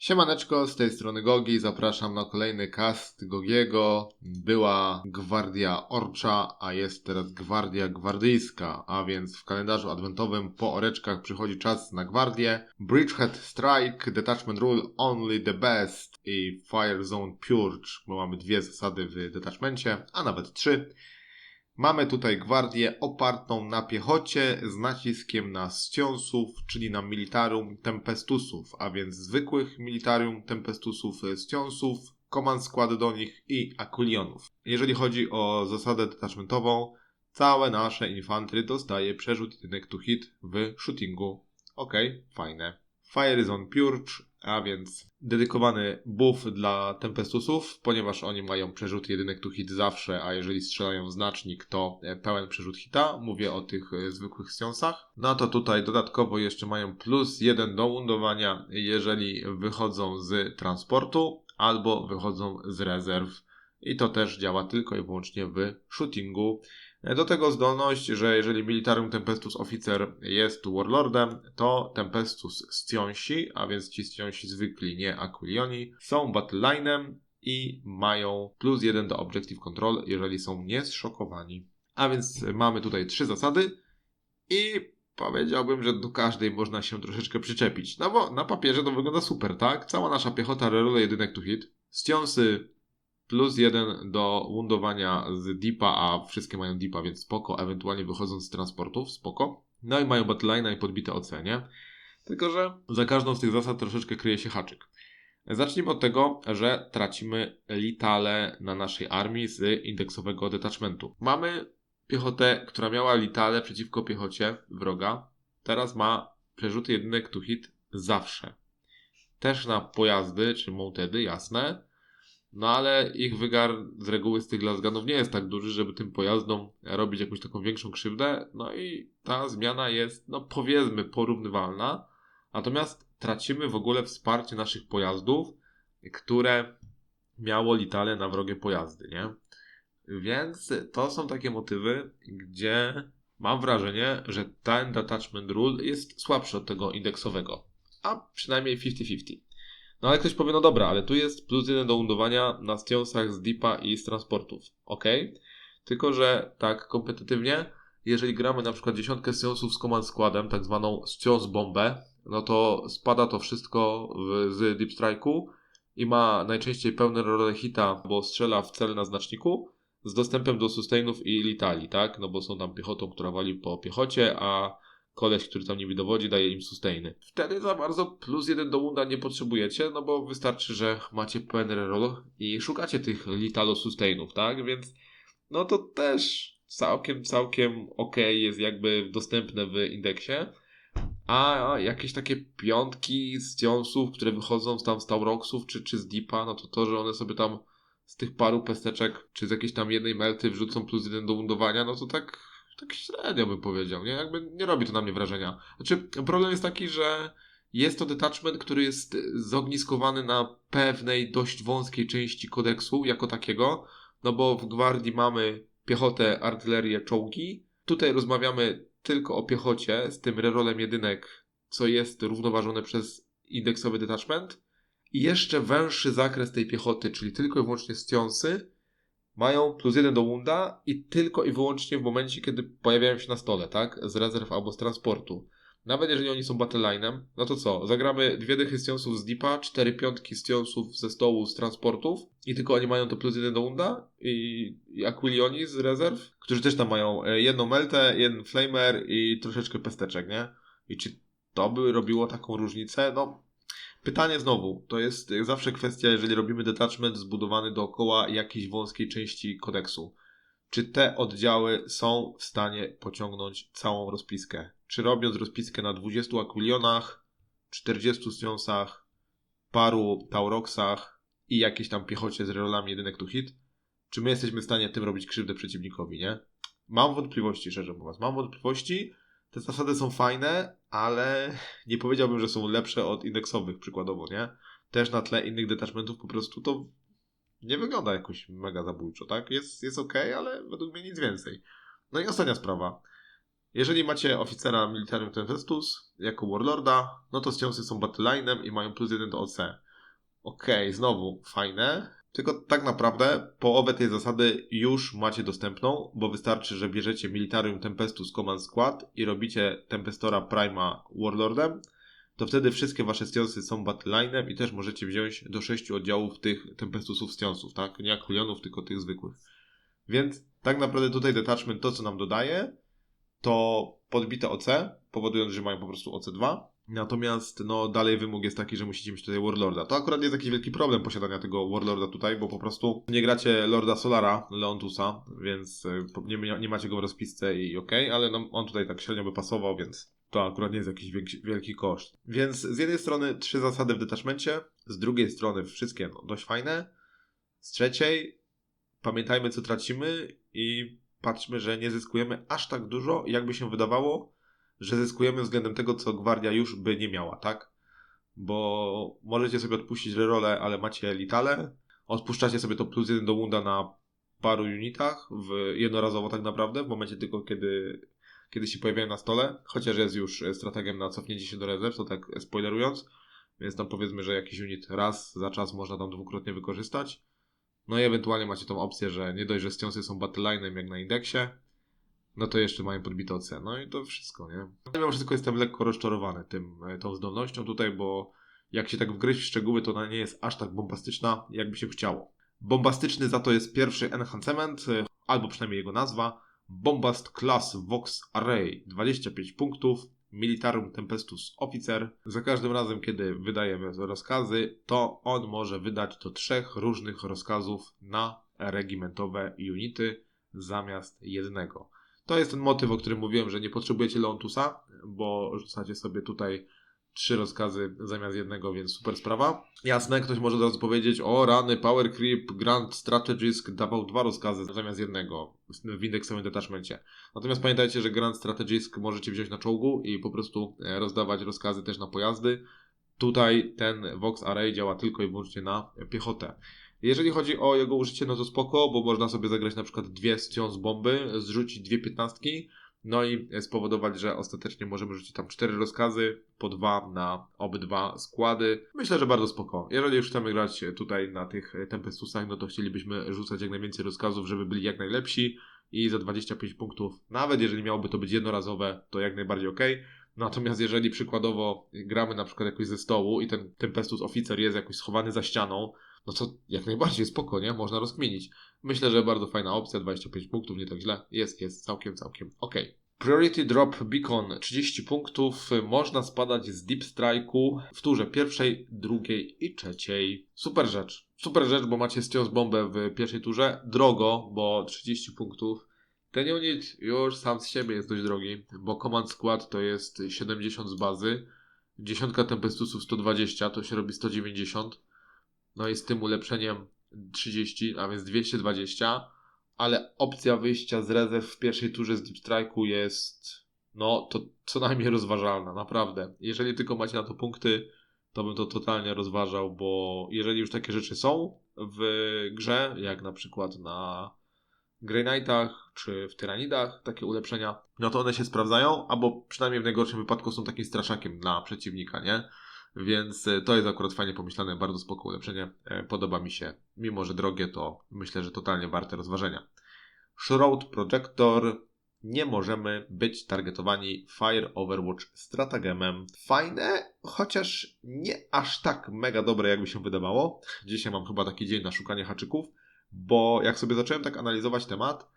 Siemaneczko, z tej strony Gogi, zapraszam na kolejny cast Gogiego. Była Gwardia Orcza, a jest teraz Gwardia Gwardyjska, a więc w kalendarzu adwentowym po oreczkach przychodzi czas na Gwardię. Bridgehead Strike, Detachment Rule Only the Best i Fire Zone Purge, bo mamy dwie zasady w detachmencie, a nawet trzy. Mamy tutaj gwardię opartą na piechocie z naciskiem na ściąsów, czyli na militarium tempestusów, a więc zwykłych militarium tempestusów ściąsów, command składy do nich i aquilionów. Jeżeli chodzi o zasadę detachmentową, całe nasze infantry dostaje przerzut jedynek to hit w shootingu. Ok, fajne. Fire is on Purge, a więc dedykowany buff dla Tempestusów, ponieważ oni mają przerzut jedynek to hit zawsze, a jeżeli strzelają znacznik, to e, pełen przerzut hita. Mówię o tych e, zwykłych ściąsach. No to tutaj dodatkowo jeszcze mają plus jeden do wundowania, jeżeli wychodzą z transportu albo wychodzą z rezerw. I to też działa tylko i wyłącznie w shootingu. Do tego zdolność, że jeżeli Militarium Tempestus Oficer jest Warlordem, to Tempestus Scionsi, a więc ci Scionsi zwykli, nie Aquilioni, są Battlelinem i mają plus jeden do Objective Control, jeżeli są nieszokowani. A więc mamy tutaj trzy zasady i powiedziałbym, że do każdej można się troszeczkę przyczepić. No bo na papierze to wygląda super, tak? Cała nasza piechota rerole jedynek to hit. Scionsy plus jeden do wundowania z dipa, a wszystkie mają dipa, więc spoko, ewentualnie wychodząc z transportów, spoko. No i mają battleline i podbite ocenie. Tylko, że za każdą z tych zasad troszeczkę kryje się haczyk. Zacznijmy od tego, że tracimy litale na naszej armii z indeksowego detachmentu. Mamy piechotę, która miała litale przeciwko piechocie wroga. Teraz ma przerzuty jedynek to hit zawsze. Też na pojazdy czy montedy, jasne no ale ich wygar z reguły z tych lasganów nie jest tak duży, żeby tym pojazdom robić jakąś taką większą krzywdę. No i ta zmiana jest, no powiedzmy, porównywalna. Natomiast tracimy w ogóle wsparcie naszych pojazdów, które miało litale na wrogie pojazdy, nie? Więc to są takie motywy, gdzie mam wrażenie, że ten detachment rule jest słabszy od tego indeksowego. A przynajmniej 50-50. No ale ktoś powie, no dobra, ale tu jest plus jeden do lądowania na Stionsach z Deepa i z transportów. Ok, tylko że tak kompetytywnie, jeżeli gramy na przykład dziesiątkę Stionsów z command składem, tak zwaną Stions bombę, no to spada to wszystko w, z Deep Strike'u i ma najczęściej pełne rolę hita, bo strzela w cel na znaczniku z dostępem do sustainów i litali, tak? No bo są tam piechotą, która wali po piechocie, a koleś, który tam niby dowodzi, daje im sustainy. Wtedy za bardzo plus jeden do Wunda nie potrzebujecie, no bo wystarczy, że macie pełen reroll i szukacie tych litalo sustainów, tak? Więc no to też całkiem, całkiem ok jest jakby dostępne w indeksie. A jakieś takie piątki z Jonesów, które wychodzą tam z Tauroxów czy, czy z Deepa, no to to, że one sobie tam z tych paru pesteczek, czy z jakiejś tam jednej melty wrzucą plus jeden do wundowania, no to tak tak średnio bym powiedział, nie? Jakby nie robi to na mnie wrażenia. Znaczy, problem jest taki, że jest to detachment, który jest zogniskowany na pewnej dość wąskiej części kodeksu jako takiego, no bo w gwardii mamy piechotę, artylerię, czołgi. Tutaj rozmawiamy tylko o piechocie z tym rerolem jedynek, co jest równoważone przez indeksowy detachment. I jeszcze węższy zakres tej piechoty, czyli tylko i wyłącznie stionsy, mają plus jeden do wunda i tylko i wyłącznie w momencie, kiedy pojawiają się na stole, tak? Z rezerw albo z transportu. Nawet jeżeli oni są battlelinem, no to co? Zagramy dwie dychy Stionsów z Deepa, cztery piątki Stionsów ze stołu z transportów i tylko oni mają to plus jeden do wunda i, i Aquilioni z rezerw, którzy też tam mają e, jedną meltę, jeden flamer i troszeczkę pesteczek, nie? I czy to by robiło taką różnicę? No, Pytanie znowu, to jest zawsze kwestia, jeżeli robimy detachment zbudowany dookoła jakiejś wąskiej części kodeksu. Czy te oddziały są w stanie pociągnąć całą rozpiskę? Czy robiąc rozpiskę na 20 akwilionach, 40 stonsach, paru tauroksach i jakiejś tam piechocie z rolami jedynek to hit, czy my jesteśmy w stanie tym robić krzywdę przeciwnikowi, nie? Mam wątpliwości, szczerze mówiąc. Mam wątpliwości, te zasady są fajne, ale nie powiedziałbym, że są lepsze od indeksowych przykładowo, nie? Też na tle innych detachmentów po prostu to nie wygląda jakoś mega zabójczo, tak? Jest, jest ok, ale według mnie nic więcej. No i ostatnia sprawa. Jeżeli macie oficera Militarium Tempestus jako Warlorda, no to ściąsy są battlelinem i mają plus jeden do OC. Okej, znowu fajne. Tylko tak naprawdę połowę tej zasady już macie dostępną, bo wystarczy, że bierzecie Militarium Tempestus Command Squad i robicie Tempestora Prima Warlordem, to wtedy wszystkie wasze stionsy są battlelinem i też możecie wziąć do sześciu oddziałów tych Tempestusów stionsów, tak? Nie jak tylko tych zwykłych. Więc tak naprawdę tutaj detachment to, co nam dodaje, to podbite OC, powodując, że mają po prostu OC2. Natomiast no, dalej wymóg jest taki, że musicie mieć tutaj Warlorda. To akurat nie jest jakiś wielki problem posiadania tego Warlorda tutaj, bo po prostu nie gracie Lorda Solara, Leontusa, więc po- nie, nie macie go w rozpisce i okej, ale no, on tutaj tak średnio by pasował, więc to akurat nie jest jakiś wielki, wielki koszt. Więc z jednej strony trzy zasady w detachmencie, z drugiej strony wszystkie no, dość fajne, z trzeciej pamiętajmy co tracimy i patrzmy, że nie zyskujemy aż tak dużo, jakby się wydawało, że zyskujemy względem tego, co gwardia już by nie miała, tak? Bo możecie sobie odpuścić rerole, ale macie litale, odpuszczacie sobie to plus jeden do wunda na paru unitach, w, jednorazowo tak naprawdę, w momencie tylko kiedy, kiedy się pojawiają na stole, chociaż jest już strategiem na cofnięcie się do rezerw, to tak spoilerując, więc tam powiedzmy, że jakiś unit raz za czas można tam dwukrotnie wykorzystać. No i ewentualnie macie tą opcję, że nie dość, że stionsy są battlelinem jak na indeksie, no to jeszcze mają podbite OC. No i to wszystko, nie? Mimo wszystko jestem lekko rozczarowany tym, e, tą zdolnością tutaj, bo jak się tak wgryźć w szczegóły, to ona nie jest aż tak bombastyczna, jakby się chciało. Bombastyczny za to jest pierwszy enhancement, e, albo przynajmniej jego nazwa, Bombast Class Vox Array, 25 punktów, Militarum Tempestus Officer. Za każdym razem, kiedy wydajemy rozkazy, to on może wydać do trzech różnych rozkazów na regimentowe unity zamiast jednego. To jest ten motyw, o którym mówiłem, że nie potrzebujecie Leontusa, bo rzucacie sobie tutaj trzy rozkazy zamiast jednego, więc super sprawa. Jasne, ktoś może od razu powiedzieć, o rany, Power Creep, Grand Strategist dawał dwa rozkazy zamiast jednego w indeksowym detachmencie. Natomiast pamiętajcie, że Grand Strategist możecie wziąć na czołgu i po prostu e, rozdawać rozkazy też na pojazdy. Tutaj ten Vox Array działa tylko i wyłącznie na piechotę. Jeżeli chodzi o jego użycie, no to spoko, bo można sobie zagrać na przykład dwie stions bomby, zrzucić dwie piętnastki, no i spowodować, że ostatecznie możemy rzucić tam cztery rozkazy, po dwa na obydwa składy. Myślę, że bardzo spoko. Jeżeli już chcemy grać tutaj na tych Tempestusach, no to chcielibyśmy rzucać jak najwięcej rozkazów, żeby byli jak najlepsi i za 25 punktów, nawet jeżeli miałoby to być jednorazowe, to jak najbardziej ok. Natomiast jeżeli przykładowo gramy na przykład jakoś ze stołu i ten Tempestus Oficer jest jakoś schowany za ścianą, no to jak najbardziej spoko, nie? Można rozkminić. Myślę, że bardzo fajna opcja, 25 punktów, nie tak źle. Jest, jest całkiem, całkiem ok. Priority Drop Beacon 30 punktów. Można spadać z Deep Strike'u w turze pierwszej, drugiej i trzeciej. Super rzecz. Super rzecz, bo macie ściąs bombę w pierwszej turze. Drogo, bo 30 punktów. Ten unit już sam z siebie jest dość drogi, bo Command Squad to jest 70 z bazy. Dziesiątka Tempestusów 120, to się robi 190. No i z tym ulepszeniem 30, a więc 220, ale opcja wyjścia z rezerw w pierwszej turze z Deep Strike'u jest no to co najmniej rozważalna, naprawdę. Jeżeli tylko macie na to punkty, to bym to totalnie rozważał, bo jeżeli już takie rzeczy są w grze, jak na przykład na Grey Knightach czy w Tyranidach, takie ulepszenia, no to one się sprawdzają, albo przynajmniej w najgorszym wypadku są takim straszakiem dla przeciwnika, nie? Więc e, to jest akurat fajnie pomyślane, bardzo spoko ulepszenie. E, Podoba mi się. Mimo, że drogie, to myślę, że totalnie warte rozważenia. Shroud Projector. Nie możemy być targetowani Fire Overwatch stratagemem. Fajne, chociaż nie aż tak mega dobre, jakby się wydawało. Dzisiaj mam chyba taki dzień na szukanie haczyków, bo jak sobie zacząłem tak analizować temat,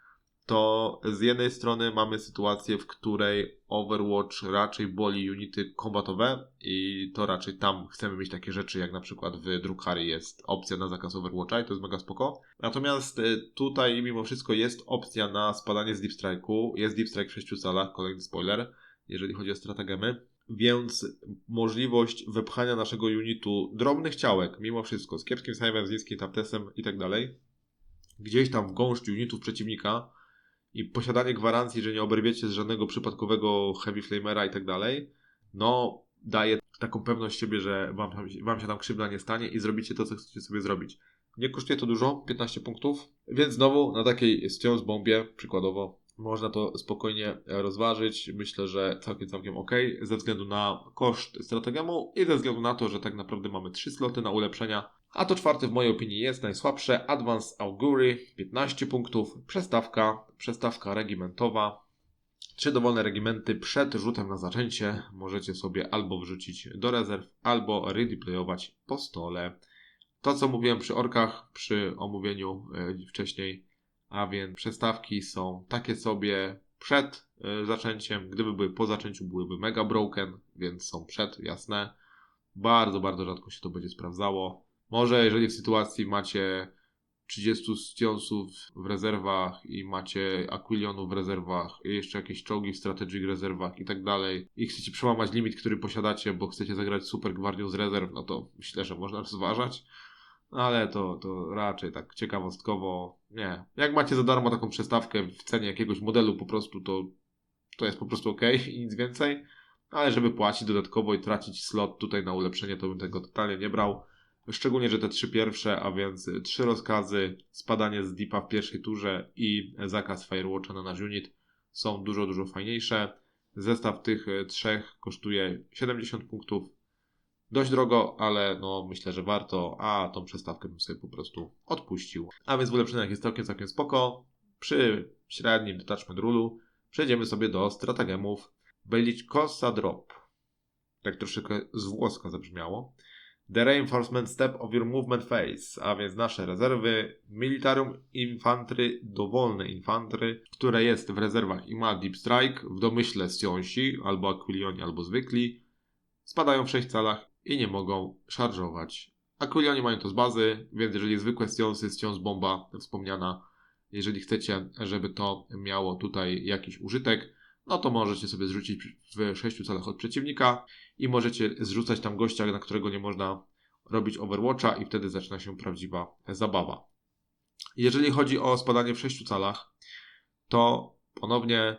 to z jednej strony mamy sytuację, w której Overwatch raczej boli unity kombatowe i to raczej tam chcemy mieć takie rzeczy, jak na przykład w Drukhari jest opcja na zakaz Overwatcha i to jest mega spoko. Natomiast y, tutaj mimo wszystko jest opcja na spadanie z Deep Strike'u. Jest Deep Strike w 6 salach, kolejny spoiler, jeżeli chodzi o strategemy. Więc możliwość wypchania naszego unitu drobnych ciałek, mimo wszystko, z kiepskim save'em, z niskim taptesem i tak dalej, gdzieś tam w gąszcz unitów przeciwnika, i posiadanie gwarancji, że nie oberwiecie z żadnego przypadkowego heavy flamera i tak dalej, no daje taką pewność siebie, że wam, wam się tam krzywda nie stanie i zrobicie to, co chcecie sobie zrobić. Nie kosztuje to dużo, 15 punktów, więc znowu na takiej ściąs bombie, przykładowo, Można to spokojnie rozważyć. Myślę, że całkiem, całkiem ok, ze względu na koszt strategemu i ze względu na to, że tak naprawdę mamy 3 sloty na ulepszenia. A to czwarte w mojej opinii jest najsłabsze. Advanced Augury 15 punktów, przestawka, przestawka regimentowa. Trzy dowolne regimenty przed rzutem na zaczęcie możecie sobie albo wrzucić do rezerw, albo redeployować po stole. To, co mówiłem przy orkach, przy omówieniu e, wcześniej, a więc przestawki są takie sobie przed e, zaczęciem. Gdyby były po zaczęciu, byłyby mega broken, więc są przed, jasne. Bardzo, bardzo rzadko się to będzie sprawdzało. Może jeżeli w sytuacji macie 30 Stionsów w rezerwach i macie Aquilionów w rezerwach i jeszcze jakieś czołgi w strategic rezerwach i tak dalej i chcecie przełamać limit, który posiadacie, bo chcecie zagrać super gwardią z rezerw, no to myślę, że można rozważać. Ale to, to raczej tak ciekawostkowo nie. Jak macie za darmo taką przestawkę w cenie jakiegoś modelu po prostu, to, to jest po prostu ok i nic więcej. Ale żeby płacić dodatkowo i tracić slot tutaj na ulepszenie, to bym tego totalnie nie brał. Szczególnie, że te trzy pierwsze, a więc trzy rozkazy, spadanie z deepa w pierwszej turze i zakaz Firewatcha na nasz unit są dużo, dużo fajniejsze. Zestaw tych trzech kosztuje 70 punktów. Dość drogo, ale no myślę, że warto, a tą przestawkę bym sobie po prostu odpuścił. A więc w ulepszeniach jest całkiem, całkiem spoko. Przy średnim detachment rulu przejdziemy sobie do stratagemów. Bylić Cosa Drop. Tak troszeczkę z włoska zabrzmiało. The Reinforcement Step of Your Movement Phase, a więc nasze rezerwy, Militarium Infantry, dowolne infantry, które jest w rezerwach i ma Deep Strike, w domyśle Sionsi, albo Aquilioni, albo zwykli, spadają w 6 calach i nie mogą szarżować. Aquilioni mają to z bazy, więc jeżeli zwykłe Sionsy, Sions Bomba wspomniana, jeżeli chcecie, żeby to miało tutaj jakiś użytek, no to możecie sobie zrzucić w 6 calach od przeciwnika i możecie zrzucać tam gościa, na którego nie można robić Overwatcha i wtedy zaczyna się prawdziwa zabawa. Jeżeli chodzi o spadanie w 6 calach, to ponownie,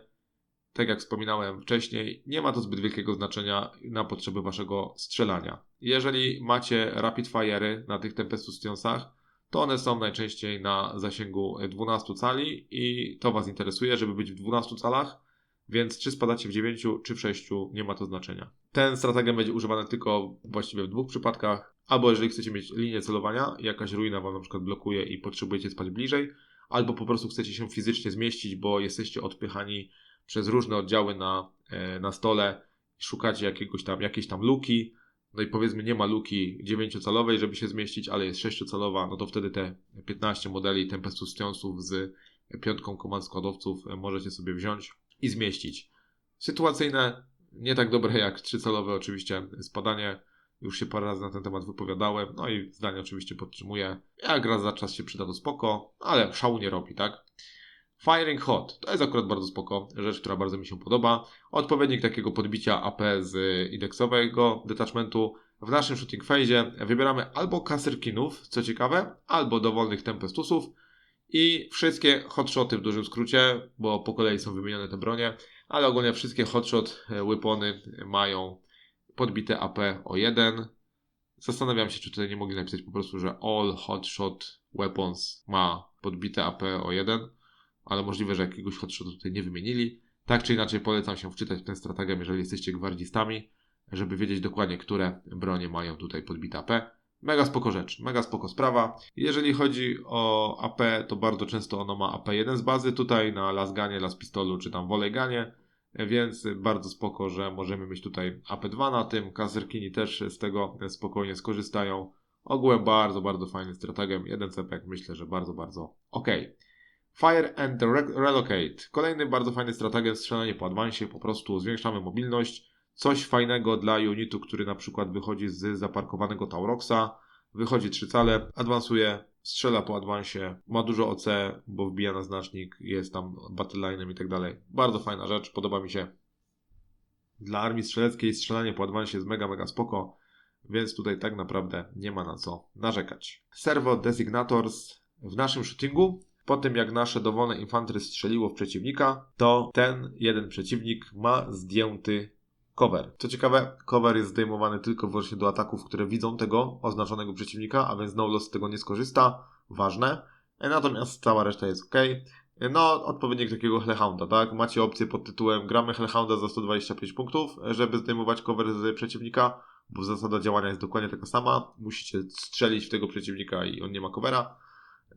tak jak wspominałem wcześniej, nie ma to zbyt wielkiego znaczenia na potrzeby waszego strzelania. Jeżeli macie rapid fire'y na tych Tempestus Stionsach, to one są najczęściej na zasięgu 12 cali i to Was interesuje, żeby być w 12 calach, więc czy spadacie w 9 czy w 6 nie ma to znaczenia. Ten strategia będzie używany tylko właściwie w dwóch przypadkach, albo jeżeli chcecie mieć linię celowania, jakaś ruina Wam na przykład blokuje i potrzebujecie spać bliżej, albo po prostu chcecie się fizycznie zmieścić, bo jesteście odpychani przez różne oddziały na, e, na stole, szukacie jakiegoś tam, jakiejś tam luki, no i powiedzmy nie ma luki 9-calowej, żeby się zmieścić, ale jest 6-calowa, no to wtedy te 15 modeli Tempestus Stionsów z piątką komand składowców możecie sobie wziąć i zmieścić. Sytuacyjne, nie tak dobre jak trzycalowe oczywiście spadanie. Już się parę razy na ten temat wypowiadałem, no i zdanie oczywiście podtrzymuję. Jak raz za czas się przyda to spoko, ale szału nie robi, tak? Firing Hot, to jest akurat bardzo spoko, rzecz, która bardzo mi się podoba. Odpowiednik takiego podbicia AP z indeksowego detachmentu. W naszym shooting phase wybieramy albo kaserkinów, co ciekawe, albo dowolnych tempestusów i wszystkie hotshoty w dużym skrócie, bo po kolei są wymienione te bronie, ale ogólnie wszystkie hotshot weapony mają podbite AP o 1. Zastanawiam się, czy tutaj nie mogli napisać po prostu, że all hotshot weapons ma podbite AP o 1, ale możliwe, że jakiegoś hotshotu tutaj nie wymienili. Tak czy inaczej polecam się wczytać w tę strategię, jeżeli jesteście gwardzistami, żeby wiedzieć dokładnie, które bronie mają tutaj podbite AP. Mega spoko rzecz, mega spoko sprawa. Jeżeli chodzi o AP, to bardzo często ono ma AP1 z bazy, tutaj na lasganie, las pistolu czy tam wolejganie, więc bardzo spoko, że możemy mieć tutaj AP2 na tym. Kaserkini też z tego spokojnie skorzystają. Ogółem bardzo, bardzo fajny strategiem. Jeden cepek myślę, że bardzo, bardzo ok. Fire and Relocate. Kolejny bardzo fajny strategiem strzelanie po advansie. Po prostu zwiększamy mobilność coś fajnego dla unitu, który na przykład wychodzi z zaparkowanego Tauroxa, wychodzi trzy cale, adwansuje, strzela po adwansie, ma dużo OC, bo wbija na znacznik, jest tam battlelinem i tak dalej. Bardzo fajna rzecz, podoba mi się. Dla armii strzeleckiej strzelanie po adwansie jest mega, mega spoko, więc tutaj tak naprawdę nie ma na co narzekać. Servo Designators w naszym shootingu po tym jak nasze dowolne infantry strzeliło w przeciwnika, to ten jeden przeciwnik ma zdjęty cover. Co ciekawe, cover jest zdejmowany tylko wyłącznie do ataków, które widzą tego oznaczonego przeciwnika, a więc no loss z tego nie skorzysta. Ważne. Natomiast cała reszta jest ok. No, odpowiednik takiego Hellhounda, tak? Macie opcję pod tytułem gramy Hellhounda za 125 punktów, żeby zdejmować cover z przeciwnika, bo zasada działania jest dokładnie taka sama. Musicie strzelić w tego przeciwnika i on nie ma covera.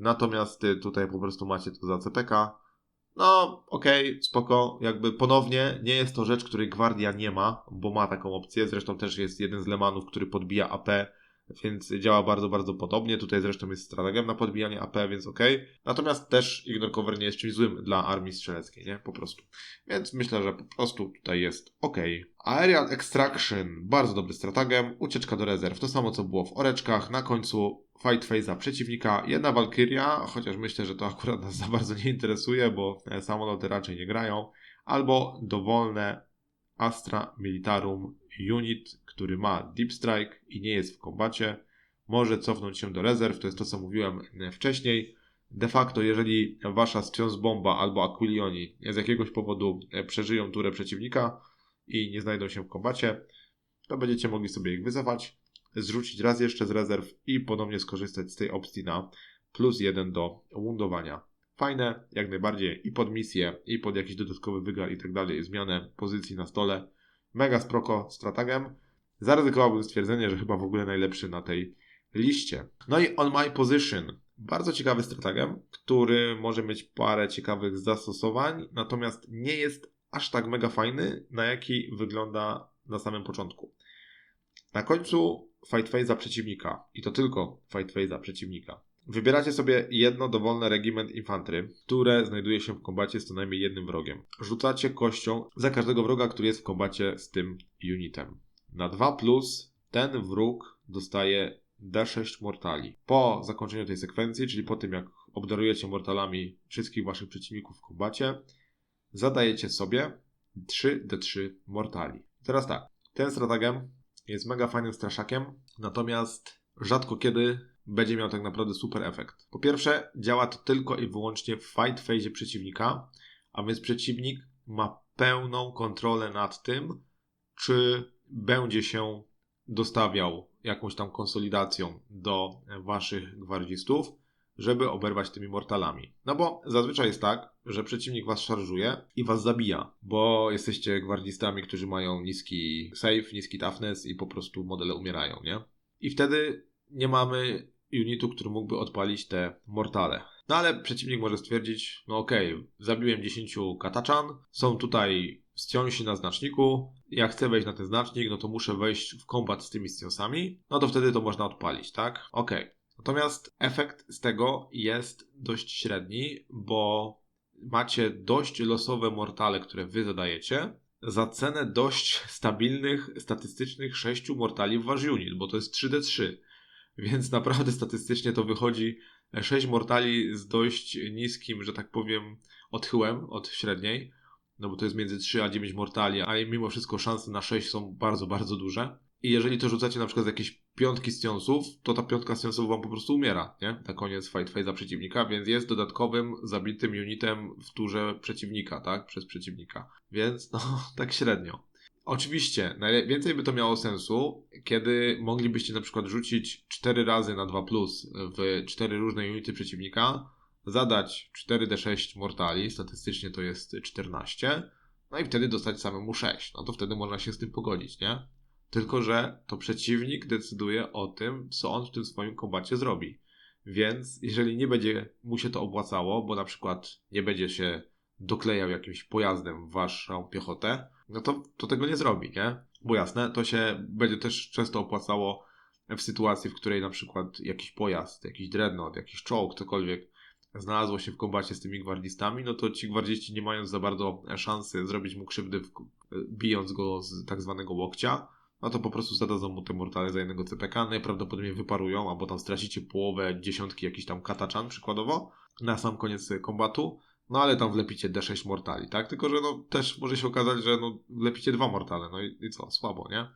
Natomiast y, tutaj po prostu macie to za CPK. No, okej, spoko. Jakby ponownie nie jest to rzecz, której Gwardia nie ma, bo ma taką opcję. Zresztą też jest jeden z Lemanów, który podbija AP, więc działa bardzo, bardzo podobnie. Tutaj zresztą jest strategiem na podbijanie AP, więc okej. Natomiast też Ignore Cover nie jest czymś złym dla armii strzeleckiej, nie? Po prostu. Więc myślę, że po prostu tutaj jest ok. Aerial Extraction, bardzo dobry strategem. Ucieczka do rezerw, to samo co było w Oreczkach. Na końcu fight phase'a przeciwnika, jedna Valkyria, chociaż myślę, że to akurat nas za bardzo nie interesuje, bo e, samoloty raczej nie grają. Albo dowolne Astra Militarum Unit, który ma Deep Strike i nie jest w kombacie, może cofnąć się do rezerw. To jest to, co mówiłem e, wcześniej. De facto, jeżeli wasza wstrząs bomba albo Aquilioni z jakiegoś powodu e, przeżyją turę przeciwnika i nie znajdą się w kombacie, to będziecie mogli sobie ich wycofać, zrzucić raz jeszcze z rezerw i ponownie skorzystać z tej opcji na plus jeden do woundowania. Fajne, jak najbardziej i pod misję, i pod jakiś dodatkowy wygar i tak dalej, zmianę pozycji na stole. Mega sproko strategem. Zaryzykowałbym stwierdzenie, że chyba w ogóle najlepszy na tej liście. No i On My Position. Bardzo ciekawy strategem, który może mieć parę ciekawych zastosowań, natomiast nie jest aż tak mega fajny, na jaki wygląda na samym początku. Na końcu fight phase'a przeciwnika, i to tylko fight phase'a przeciwnika, Wybieracie sobie jedno dowolne regiment infantry, które znajduje się w kombacie z co najmniej jednym wrogiem. Rzucacie kością za każdego wroga, który jest w kombacie z tym unitem. Na 2 plus ten wróg dostaje D6 mortali. Po zakończeniu tej sekwencji, czyli po tym jak obdarujecie mortalami wszystkich waszych przeciwników w kombacie, zadajecie sobie 3D3 mortali. Teraz tak, ten stratagem jest mega fajnym straszakiem, natomiast rzadko kiedy będzie miał tak naprawdę super efekt. Po pierwsze, działa to tylko i wyłącznie w fight phase przeciwnika, a więc przeciwnik ma pełną kontrolę nad tym, czy będzie się dostawiał jakąś tam konsolidacją do waszych gwardzistów, żeby oberwać tymi mortalami. No bo zazwyczaj jest tak, że przeciwnik was szarżuje i was zabija, bo jesteście gwardzistami, którzy mają niski save, niski toughness i po prostu modele umierają, nie? I wtedy nie mamy unitu, który mógłby odpalić te mortale. No ale przeciwnik może stwierdzić, no okej, okay, zabiłem 10 kataczan, są tutaj wciąsi na znaczniku, jak chcę wejść na ten znacznik, no to muszę wejść w kombat z tymi wciąsami, no to wtedy to można odpalić, tak? Okej. Okay. Natomiast efekt z tego jest dość średni, bo macie dość losowe mortale, które wy zadajecie, za cenę dość stabilnych, statystycznych 6 mortali w wasz unit, bo to jest 3D3. Więc naprawdę statystycznie to wychodzi 6 mortali z dość niskim, że tak powiem, odchyłem od średniej. No bo to jest między 3 a 9 mortali, ale mimo wszystko szanse na 6 są bardzo, bardzo duże. I jeżeli to rzucacie na przykład z jakiejś piątki stiąsów, to ta piątka stiąsów wam po prostu umiera, nie? Na koniec fight phase'a przeciwnika, więc jest dodatkowym zabitym unitem w turze przeciwnika, tak? Przez przeciwnika. Więc no, tak średnio. Oczywiście, najwięcej by to miało sensu, kiedy moglibyście na przykład rzucić 4 razy na 2 plus w 4 różne unity przeciwnika, zadać 4d6 mortali, statystycznie to jest 14, no i wtedy dostać samemu 6. No to wtedy można się z tym pogodzić, nie? Tylko, że to przeciwnik decyduje o tym, co on w tym swoim kombacie zrobi. Więc jeżeli nie będzie mu się to opłacało, bo na przykład nie będzie się doklejał jakimś pojazdem w waszą piechotę, no to, to tego nie zrobi, nie? Bo jasne, to się będzie też często opłacało w sytuacji, w której na przykład jakiś pojazd, jakiś dreadnought, jakiś czołg, cokolwiek znalazło się w kombacie z tymi gwardzistami, no to ci gwardziści nie mają za bardzo szansy zrobić mu krzywdy, w, bijąc go z tak zwanego łokcia, no to po prostu zadadzą mu te mortale za jednego CPK, najprawdopodobniej wyparują, albo tam stracicie połowę, dziesiątki jakichś tam kataczan przykładowo, na sam koniec kombatu, no ale tam wlepicie D6 mortali, tak? Tylko, że no też może się okazać, że no wlepicie dwa mortale, no i, i co? Słabo, nie?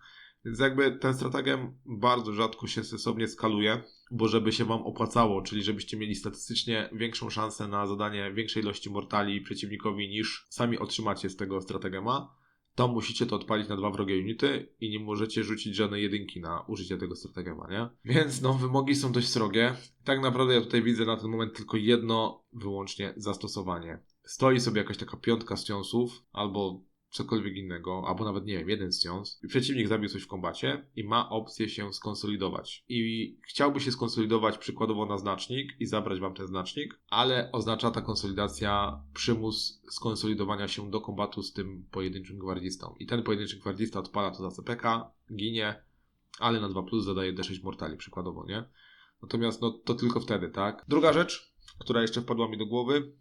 Więc jakby ten strategem bardzo rzadko się sensownie skaluje, bo żeby się Wam opłacało, czyli żebyście mieli statystycznie większą szansę na zadanie większej ilości mortali przeciwnikowi niż sami otrzymacie z tego strategema, to musicie to odpalić na dwa wrogie unity i nie możecie rzucić żadnej jedynki na użycie tego strategema, nie? Więc no, wymogi są dość srogie. Tak naprawdę ja tutaj widzę na ten moment tylko jedno wyłącznie zastosowanie. Stoi sobie jakaś taka piątka stionsów, albo cokolwiek innego, albo nawet nie wiem, jeden stiąs. Przeciwnik zabił coś w kombacie i ma opcję się skonsolidować. I chciałby się skonsolidować przykładowo na znacznik i zabrać wam ten znacznik, ale oznacza ta konsolidacja przymus skonsolidowania się do kombatu z tym pojedynczym gwardzistą. I ten pojedynczy gwardzista odpala to za CPK, ginie, ale na 2 plus zadaje D6 mortali przykładowo, nie? Natomiast no to tylko wtedy, tak? Druga rzecz, która jeszcze wpadła mi do głowy,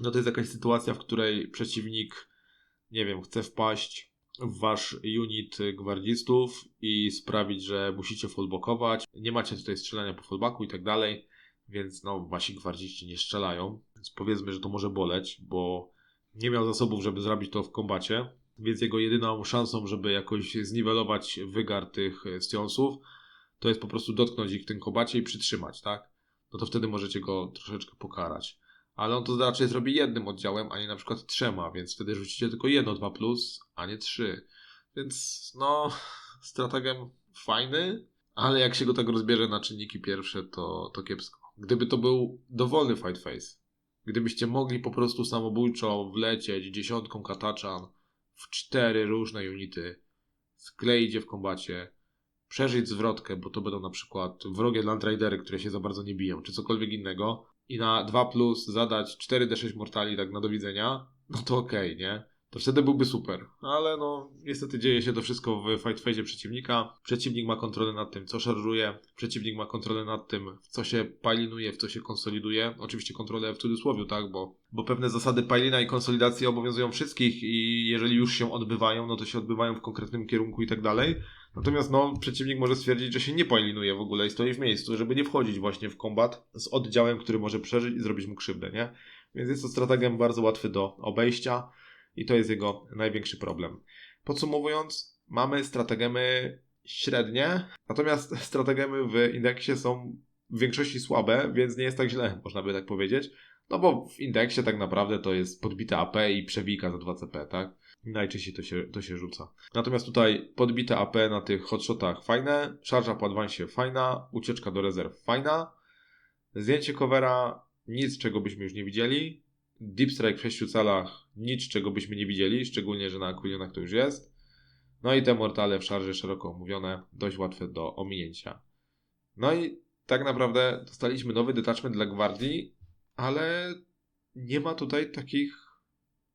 no to jest jakaś sytuacja, w której przeciwnik nie wiem, chce wpaść w wasz unit gwardzistów i sprawić, że musicie fullbackować. Nie macie tutaj strzelania po fullbacku i tak dalej, więc no wasi gwardziści nie strzelają. Więc powiedzmy, że to może boleć, bo nie miał zasobów, żeby zrobić to w kombacie, więc jego jedyną szansą, żeby jakoś zniwelować wygar tych stionsów, to jest po prostu dotknąć ich w tym kombacie i przytrzymać, tak? No to wtedy możecie go troszeczkę pokarać ale on to raczej zrobi jednym oddziałem, a nie na przykład trzema, więc wtedy rzucicie tylko jedno 2, plus, a nie trzy. Więc no, strategem fajny, ale jak się go tak rozbierze na czynniki pierwsze, to, to kiepsko. Gdyby to był dowolny fight face, gdybyście mogli po prostu samobójczo wlecieć dziesiątką kataczan w cztery różne unity, skleić je w kombacie, przeżyć zwrotkę, bo to będą na przykład wrogie Landridery, które się za bardzo nie biją, czy cokolwiek innego, i na 2 plus zadać 4d6 mortali tak na do widzenia, no to okej, okay, nie? To wtedy byłby super. Ale no, niestety dzieje się to wszystko w fight phase przeciwnika. Przeciwnik ma kontrolę nad tym, co szarżuje. Przeciwnik ma kontrolę nad tym, w co się pilinuje, w co się konsoliduje. Oczywiście kontrolę w cudzysłowie, tak? Bo, bo pewne zasady pilina i konsolidacji obowiązują wszystkich i jeżeli już się odbywają, no to się odbywają w konkretnym kierunku i tak dalej. Natomiast no, przeciwnik może stwierdzić, że się nie poelinuje w ogóle i stoi w miejscu, żeby nie wchodzić właśnie w kombat z oddziałem, który może przeżyć i zrobić mu krzywdę, nie? Więc jest to strategiem bardzo łatwy do obejścia i to jest jego największy problem. Podsumowując, mamy strategemy średnie, natomiast strategemy w indeksie są w większości słabe, więc nie jest tak źle, można by tak powiedzieć. No bo w indeksie tak naprawdę to jest podbite AP i przewijka za 2CP, tak? Najczęściej to się, to się rzuca. Natomiast tutaj podbite AP na tych hotshotach fajne, szarża po advansie fajna, ucieczka do rezerw fajna, zdjęcie covera nic czego byśmy już nie widzieli, deep strike w 6 calach nic czego byśmy nie widzieli, szczególnie, że na Aquilionach to już jest. No i te mortale w szarży szeroko omówione, dość łatwe do ominięcia. No i tak naprawdę dostaliśmy nowy detachment dla gwardii, ale nie ma tutaj takich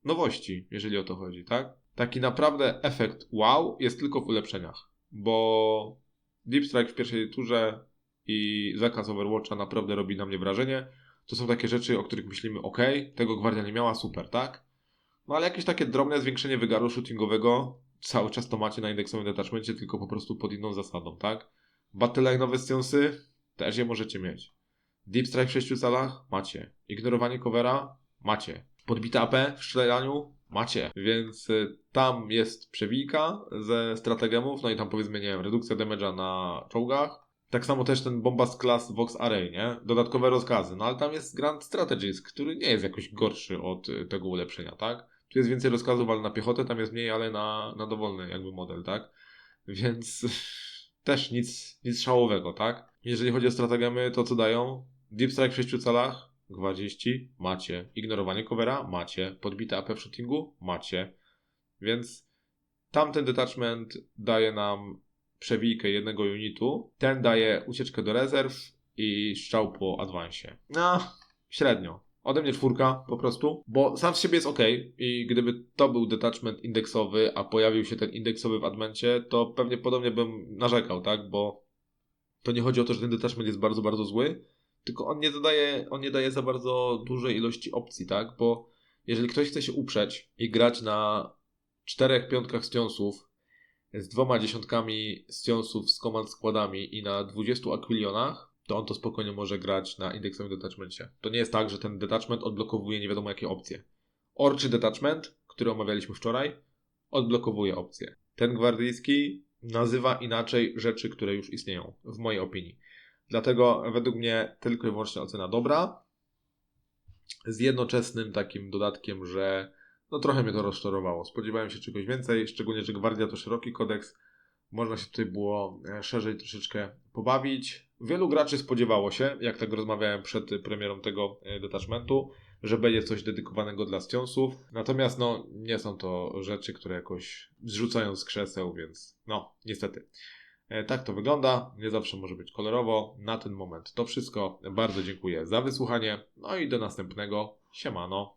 nowości, jeżeli o to chodzi, tak? Taki naprawdę efekt wow jest tylko w ulepszeniach, bo Deep Strike w pierwszej turze i zakaz Overwatcha naprawdę robi na mnie wrażenie. To są takie rzeczy, o których myślimy, ok, tego Gwardia nie miała, super, tak? No ale jakieś takie drobne zwiększenie wygaru shootingowego cały czas to macie na indeksowym detachmencie, tylko po prostu pod inną zasadą, tak? Battleline'owe stionsy też je możecie mieć. Deep Strike w 6 calach? Macie. Ignorowanie covera? Macie podbite AP w strzelaniu macie, więc y, tam jest przewijka ze strategemów, no i tam powiedzmy, nie wiem, redukcja damage'a na czołgach. Tak samo też ten Bombast Class Vox Array, nie? Dodatkowe rozkazy, no ale tam jest Grand Strategist, który nie jest jakoś gorszy od y, tego ulepszenia, tak? Tu jest więcej rozkazów, ale na piechotę, tam jest mniej, ale na, na dowolny jakby model, tak? Więc też nic, nic szałowego, tak? Jeżeli chodzi o strategemy, to co dają? Deep Strike w 6 calach, gwardziści macie. Ignorowanie covera macie. Podbite AP w shootingu macie. Więc tamten detachment daje nam przewijkę jednego unitu. Ten daje ucieczkę do rezerw i strzał po adwansie. No, średnio. Ode mnie czwórka po prostu, bo sam z siebie jest ok i gdyby to był detachment indeksowy, a pojawił się ten indeksowy w admencie, to pewnie podobnie bym narzekał, tak? Bo to nie chodzi o to, że ten detachment jest bardzo, bardzo zły, tylko on nie dodaje, on nie daje za bardzo dużej ilości opcji, tak? Bo jeżeli ktoś chce się uprzeć i grać na czterech piątkach stionsów z dwoma dziesiątkami stionsów z command składami i na 20 aquilionach, to on to spokojnie może grać na indeksowym detachmencie. To nie jest tak, że ten detachment odblokowuje nie wiadomo jakie opcje. Orczy detachment, który omawialiśmy wczoraj, odblokowuje opcje. Ten gwardyjski nazywa inaczej rzeczy, które już istnieją, w mojej opinii. Dlatego według mnie tylko i wyłącznie ocena dobra. Z jednoczesnym takim dodatkiem, że no trochę mnie to rozczarowało. Spodziewałem się czegoś więcej, szczególnie, że Gwardia to szeroki kodeks. Można się tutaj było e, szerzej troszeczkę pobawić. Wielu graczy spodziewało się, jak tak rozmawiałem przed premierą tego e, detachmentu, że będzie coś dedykowanego dla Scionsów. Natomiast no, nie są to rzeczy, które jakoś zrzucają z krzeseł, więc no, niestety. E, Tak to wygląda. Nie zawsze może być kolorowo. Na ten moment to wszystko. Bardzo dziękuję za wysłuchanie. No i do następnego. Siemano.